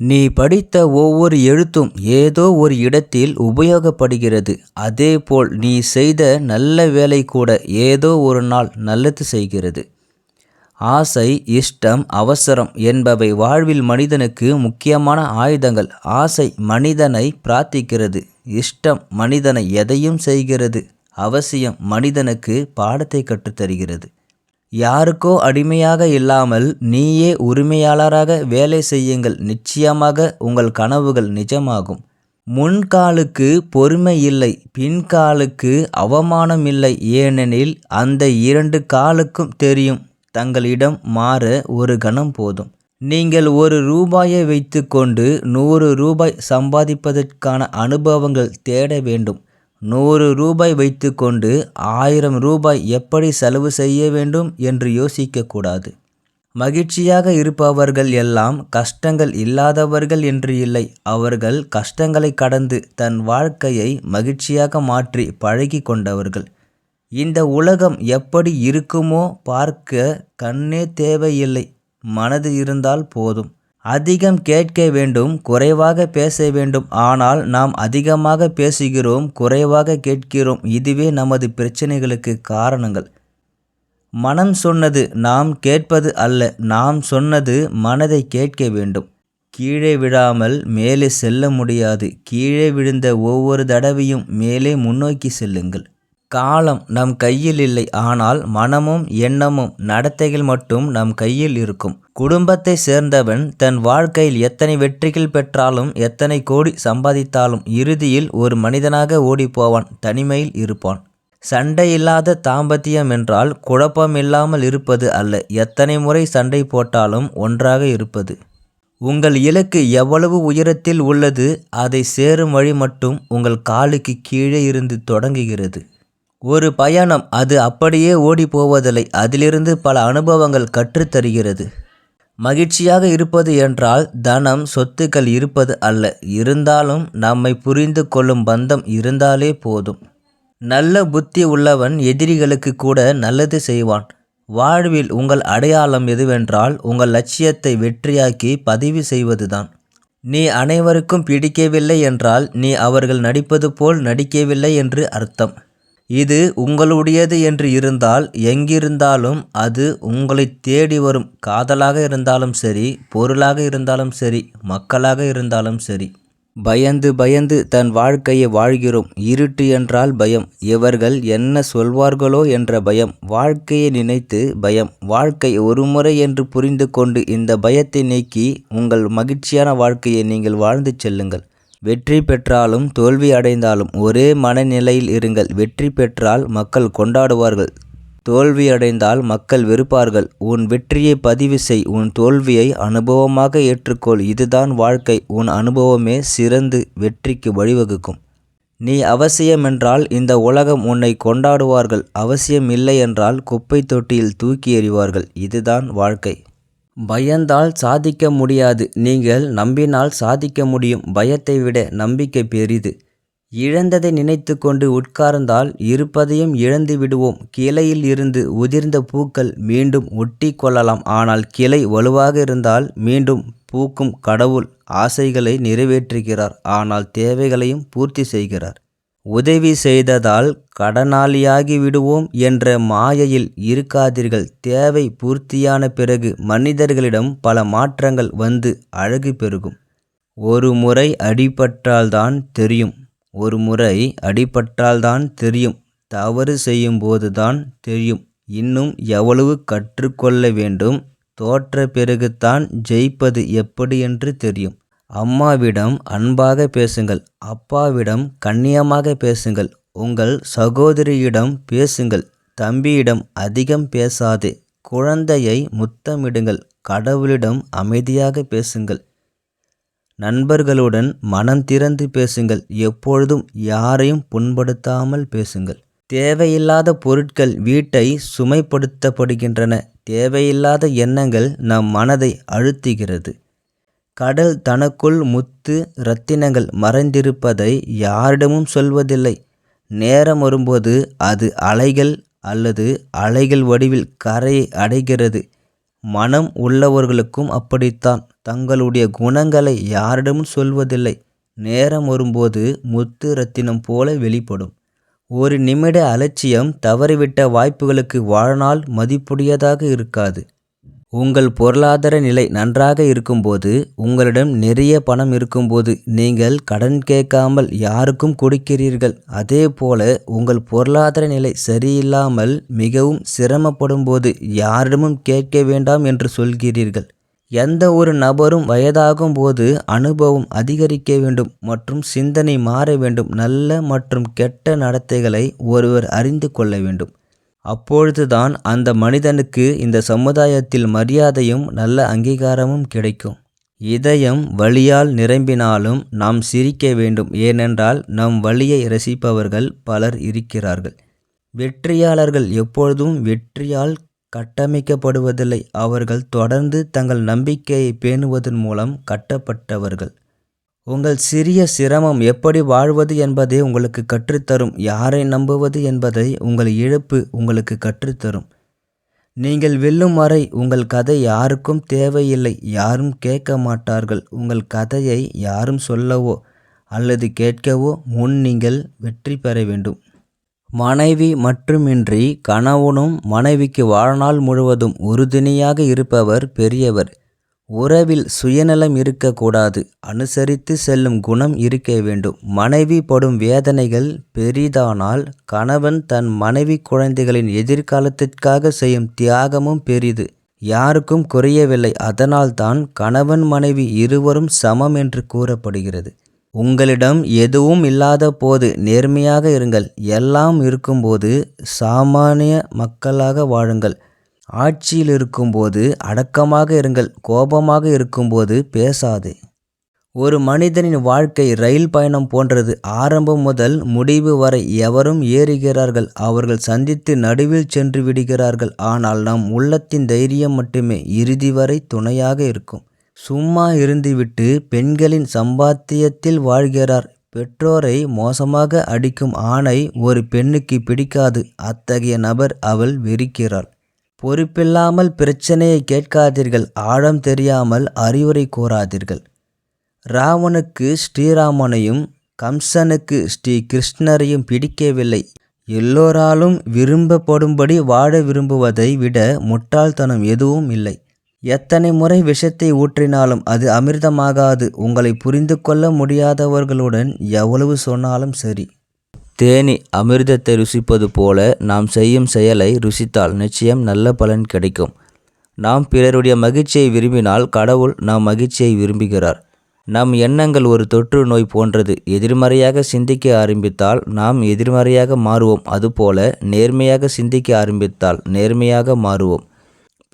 நீ படித்த ஒவ்வொரு எழுத்தும் ஏதோ ஒரு இடத்தில் உபயோகப்படுகிறது. அதேபோல் நீ செய்த நல்ல வேலை கூட ஏதோ ஒரு நாள் நல்லது செய்கிறது. ஆசை இஷ்டம் அவசரம் என்பவை வாழ்வில் மனிதனுக்கு முக்கியமான ஆயுதங்கள். ஆசை மனிதனை பிரார்த்திக்கிறது. இஷ்டம் மனிதனை எதையும் செய்கிறது. அவசியம் மனிதனுக்கு பாடத்தை கற்றுத்தருகிறது. யாருக்கோ அடிமையாக இல்லாமல் நீயே உரிமையாளராக வேலை செய்யுங்கள். நிச்சயமாக உங்கள் கனவுகள் நிஜமாகும். முன்காலுக்கு பொறுமை இல்லை பின்காலுக்கு அவமானம் இல்லை. ஏனெனில் அந்த இரண்டு காலுக்கும் தெரியும் தங்களிடம் மாற ஒரு கணம் போதும். நீங்கள் ஒரு ரூபாயை வைத்துக்கொண்டு நூறு ரூபாய் சம்பாதிப்பதற்கான அனுபவங்கள் தேட வேண்டும். நூறு ரூபாய் வைத்துக்கொண்டு ஆயிரம் ரூபாய் எப்படி செலவு செய்ய வேண்டும் என்று யோசிக்கக்கூடாது. மகிழ்ச்சியாக இருப்பவர்கள் எல்லாம் கஷ்டங்கள் இல்லாதவர்கள் என்று இல்லை. அவர்கள் கஷ்டங்களை கடந்து தன் வாழ்க்கையை மகிழ்ச்சியாக மாற்றி பழகி கொண்டவர்கள். இந்த உலகம் எப்படி இருக்குமோ பார்க்க கண்ணே தேவையில்லை. மனது இருந்தால் போதும். அதிகம் கேட்க வேண்டும் குறைவாக பேச வேண்டும். ஆனால் நாம் அதிகமாக பேசுகிறோம் குறைவாக கேட்கிறோம். இதுவே நமது பிரச்சனைகளுக்கு காரணங்கள். மனம் சொன்னது நாம் கேட்பது அல்ல நாம் சொன்னது மனதை கேட்க வேண்டும். கீழே விழாமல் மேலே செல்ல முடியாது. கீழே விழுந்த ஒவ்வொரு தடவையும் மேலே முன்னோக்கி செல்லுங்கள். காலம் நம் கையில் இல்லை. ஆனால் மனமும் எண்ணமும் நடத்தைகள் மட்டும் நம் கையில் இருக்கும். குடும்பத்தை சேர்ந்தவன் தன் வாழ்க்கையில் எத்தனை வெற்றிகள் பெற்றாலும் எத்தனை கோடி சம்பாதித்தாலும் இறுதியில் ஒரு மனிதனாக ஓடிப்போவான் தனிமையில் இருப்பான். சண்டையில்லாத தாம்பத்தியம் என்றால் குழப்பம் இல்லாமல் இருப்பது அல்ல. எத்தனை முறை சண்டை போட்டாலும் ஒன்றாக இருப்பது. உங்கள் இலக்கு எவ்வளவு உயரத்தில் உள்ளது அதை சேரும் வழி மட்டும் உங்கள் காலுக்கு கீழே இருந்து தொடங்குகிறது. ஒரு பயணம் அது அப்படியே ஓடி போவதில்லை அதிலிருந்து பல அனுபவங்கள் கற்றுத்தருகிறது மகிழ்ச்சியாக இருப்பது என்றால் தனம் சொத்துக்கள் இருப்பது அல்ல. இருந்தாலும் நம்மை புரிந்து கொள்ளும் பந்தம் இருந்தாலே போதும். நல்ல புத்தி உள்ளவன் எதிரிகளுக்கு கூட நல்லது செய்வான். வாழ்வில் உங்கள் அடையாளம் எதுவென்றால் உங்கள் லட்சியத்தை வெற்றியாக்கி பதிவு செய்வதுதான். நீ அனைவருக்கும் பிடிக்கவில்லை என்றால் நீ அவர்கள் நடிப்பது போல் நடிக்கவில்லை என்று அர்த்தம். இது உங்களுடையது என்று இருந்தால் எங்கிருந்தாலும் அது உங்களை தேடி வரும். காதலாக இருந்தாலும் சரி பொருளாக இருந்தாலும் சரி மக்களாக இருந்தாலும் சரி. பயந்து பயந்து தன் வாழ்க்கையை வாழ்கிறோம். இருட்டு என்றால் பயம். இவர்கள் என்ன சொல்வார்களோ என்ற பயம். வாழ்க்கையை நினைத்து பயம். வாழ்க்கை ஒருமுறை என்று புரிந்து கொண்டு இந்த பயத்தை நீக்கி உங்கள் மகிழ்ச்சியான வாழ்க்கையை நீங்கள் வாழ்ந்து செல்லுங்கள். வெற்றி பெற்றாலும் தோல்வி அடைந்தாலும் ஒரே மனநிலையில் இருங்கள். வெற்றி பெற்றால் மக்கள் கொண்டாடுவார்கள். தோல்வியடைந்தால் மக்கள் வெறுப்பார்கள். உன் வெற்றியை பதிவு செய். உன் தோல்வியை அனுபவமாக ஏற்றுக்கொள். இதுதான் வாழ்க்கை. உன் அனுபவமே சிறந்து வெற்றிக்கு வழிவகுக்கும். நீ அவசியமென்றால் இந்த உலகம் உன்னை கொண்டாடுவார்கள். அவசியம் இல்லை என்றால் குப்பை தொட்டியில் தூக்கி எறிவார்கள். இதுதான் வாழ்க்கை. பயந்தால் சாதிக்க முடியாது. நீங்கள் நம்பினால் சாதிக்க முடியும். பயத்தை விட நம்பிக்கை பெரிது. இழந்ததை நினைத்து கொண்டு உட்கார்ந்தால் இருப்பதையும் இழந்து விடுவோம். கிளையில் இருந்து உதிர்ந்த பூக்கள் மீண்டும் ஒட்டி கொள்ளலாம். ஆனால் கிளை வலுவாக இருந்தால் மீண்டும் பூக்கும் கடவுள் ஆசைகளை நிறைவேற்றுகிறார். ஆனால் தேவைகளையும் பூர்த்தி செய்கிறார். உதவி செய்ததால் கடனாளியாகி விடுவோம் என்ற மாயையில் இருக்காதீர்கள். தேவை பூர்த்தியான பிறகு மனிதர்களிடம் பல மாற்றங்கள் வந்து அழகு பெருகும். ஒரு முறை அடிபட்டால்தான் தெரியும். ஒரு முறை அடிபட்டால்தான் தெரியும். தவறு செய்யும்போதுதான் தெரியும். இன்னும் எவ்வளவு கற்றுக்கொள்ள வேண்டும். தோற்ற பிறகுதான் ஜெயிப்பது எப்படி என்று தெரியும். அம்மாவிடம் அன்பாக பேசுங்கள் அப்பாவிடம் கண்ணியமாக பேசுங்கள் உங்கள் சகோதரியிடம் பேசுங்கள் தம்பியிடம் அதிகம் பேசாதே குழந்தையை முத்தமிடுங்கள் கடவுளிடம் அமைதியாக பேசுங்கள். நண்பர்களுடன் மனம் திறந்து பேசுங்கள் எப்பொழுதும் யாரையும் புண்படுத்தாமல் பேசுங்கள். தேவையில்லாத பொருட்கள் வீட்டை சுமைப்படுத்தப்படுகின்றன தேவையில்லாத எண்ணங்கள் நம் மனதை அழுத்துகிறது. கடல் தனக்குள் முத்து இரத்தினங்கள் மறைந்திருப்பதை யாரிடமும் சொல்வதில்லை. நேரம் வரும்போது அது அலைகள் அல்லது அலைகள் வடிவில் கரையை அடைகிறது. மனம் உள்ளவர்களுக்கும் அப்படித்தான். தங்களுடைய குணங்களை யாரிடமும் சொல்வதில்லை. நேரம் வரும்போது முத்து ரத்தினம் போல வெளிப்படும். ஒரு நிமிட அலட்சியம் தவறிவிட்ட வாய்ப்புகளுக்கு வாழ்நாள் மதிப்புடையதாக இருக்காது. உங்கள் பொருளாதார நிலை நன்றாக இருக்கும்போது உங்களிடம் நிறைய பணம் இருக்கும்போது நீங்கள் கடன் கேட்காமல் யாருக்கும் கொடுக்கிறீர்கள். அதே போல உங்கள் பொருளாதார நிலை சரியில்லாமல் மிகவும் சிரமப்படும்போது யாரிடமும் கேட்க வேண்டாம் என்று சொல்கிறீர்கள். எந்த ஒரு நபரும் வயதாகும் போது அனுபவம் அதிகரிக்க வேண்டும் மற்றும் சிந்தனை மாற வேண்டும். நல்ல மற்றும் கெட்ட நடத்தைகளை ஒருவர் அறிந்து கொள்ள வேண்டும். அப்பொழுதுதான் அந்த மனிதனுக்கு இந்த சமுதாயத்தில் மரியாதையும் நல்ல அங்கீகாரமும் கிடைக்கும். இதயம் வழியால் நிரம்பினாலும் நாம் சிரிக்க வேண்டும். ஏனென்றால் நம் வழியை ரசிப்பவர்கள் பலர் இருக்கிறார்கள். வெற்றியாளர்கள் எப்பொழுதும் வெற்றியால் கட்டமைக்கப்படுவதில்லை. அவர்கள் தொடர்ந்து தங்கள் நம்பிக்கையை பேணுவதன் மூலம் கட்டப்பட்டவர்கள். உங்கள் சிறிய சிரமம் எப்படி வாழ்வது என்பதை உங்களுக்கு கற்றுத்தரும் யாரை நம்புவது என்பதை உங்கள் இழப்பு உங்களுக்கு கற்றுத்தரும். நீங்கள் வெல்லும் வரை உங்கள் கதை யாருக்கும் தேவையில்லை யாரும் கேட்க மாட்டார்கள். உங்கள் கதையை யாரும் சொல்லவோ அல்லது கேட்கவோ முன் நீங்கள் வெற்றி பெற வேண்டும். மனைவி மட்டுமின்றி கணவனும் மனைவிக்கு வாழ்நாள் முழுவதும் உறுதுணையாக இருப்பவர் பெரியவர். உறவில் சுயநலம் இருக்கக்கூடாது. அனுசரித்து செல்லும் குணம் இருக்க வேண்டும். மனைவி படும் வேதனைகள் பெரிதானால் கணவன் தன் மனைவி குழந்தைகளின் எதிர்காலத்திற்காக செய்யும் தியாகமும் பெரிது. யாருக்கும் குறையவில்லை. அதனால்தான் கணவன் மனைவி இருவரும் சமம் என்று கூறப்படுகிறது. உங்களிடம் எதுவும் இல்லாத போது நேர்மையாக இருங்கள். எல்லாம் இருக்கும்போது சாமானிய மக்களாக வாழுங்கள். ஆட்சியில் இருக்கும்போது அடக்கமாக இருங்கள் கோபமாக இருக்கும்போது பேசாதே. ஒரு மனிதனின் வாழ்க்கை ரயில் பயணம் போன்றது. ஆரம்பம் முதல் முடிவு வரை எவரும் ஏறுகிறார்கள் அவர்கள் சந்தித்து நடுவில் சென்று விடுகிறார்கள். ஆனால் நம் உள்ளத்தின் தைரியம் மட்டுமே இறுதி வரை துணையாக இருக்கும். சும்மா இருந்துவிட்டு பெண்களின் சம்பாத்தியத்தில் வாழ்கிறார். பெற்றோரை மோசமாக அடிக்கும் ஆணை ஒரு பெண்ணுக்கு பிடிக்காது. அத்தகைய நபர் அவள் வெறுக்கிறாள். பொறுப்பில்லாமல் பிரச்சனையை கேட்காதீர்கள். ஆழம் தெரியாமல் அறிவுரை கூறாதீர்கள். ராவனுக்கு ஸ்ரீராமனையும் கம்சனுக்கு ஸ்ரீ கிருஷ்ணரையும் பிடிக்கவில்லை. எல்லோராலும் விரும்பப்படும்படி வாழ விரும்புவதை விட முட்டாள்தனம் எதுவும் இல்லை. எத்தனை முறை விஷத்தை ஊற்றினாலும் அது அமிர்தமாகாது. உங்களை புரிந்து கொள்ள முடியாதவர்களுடன் எவ்வளவு சொன்னாலும் சரி. தேனி அமிர்தத்தை ருசிப்பது போல நாம் செய்யும் செயலை ருசித்தால் நிச்சயம் நல்ல பலன் கிடைக்கும். நாம் பிறருடைய மகிழ்ச்சியை விரும்பினால் கடவுள் நாம் மகிழ்ச்சியை விரும்புகிறார். நம் எண்ணங்கள் ஒரு தொற்று நோய் போன்றது. எதிர்மறையாக சிந்திக்க ஆரம்பித்தால் நாம் எதிர்மறையாக மாறுவோம். அதுபோல நேர்மையாக சிந்திக்க ஆரம்பித்தால் நேர்மையாக மாறுவோம்.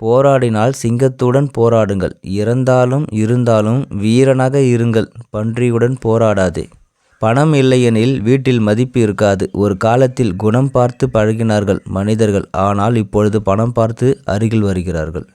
போராடினால் சிங்கத்துடன் போராடுங்கள். இறந்தாலும் இருந்தாலும் வீரனாக இருங்கள். பன்றியுடன் போராடாதே. பணம் இல்லையெனில் வீட்டில் மதிப்பு இருக்காது. ஒரு காலத்தில் குணம் பார்த்து பழகினார்கள் மனிதர்கள். ஆனால் இப்பொழுது பணம் பார்த்து அருகில் வருகிறார்கள்.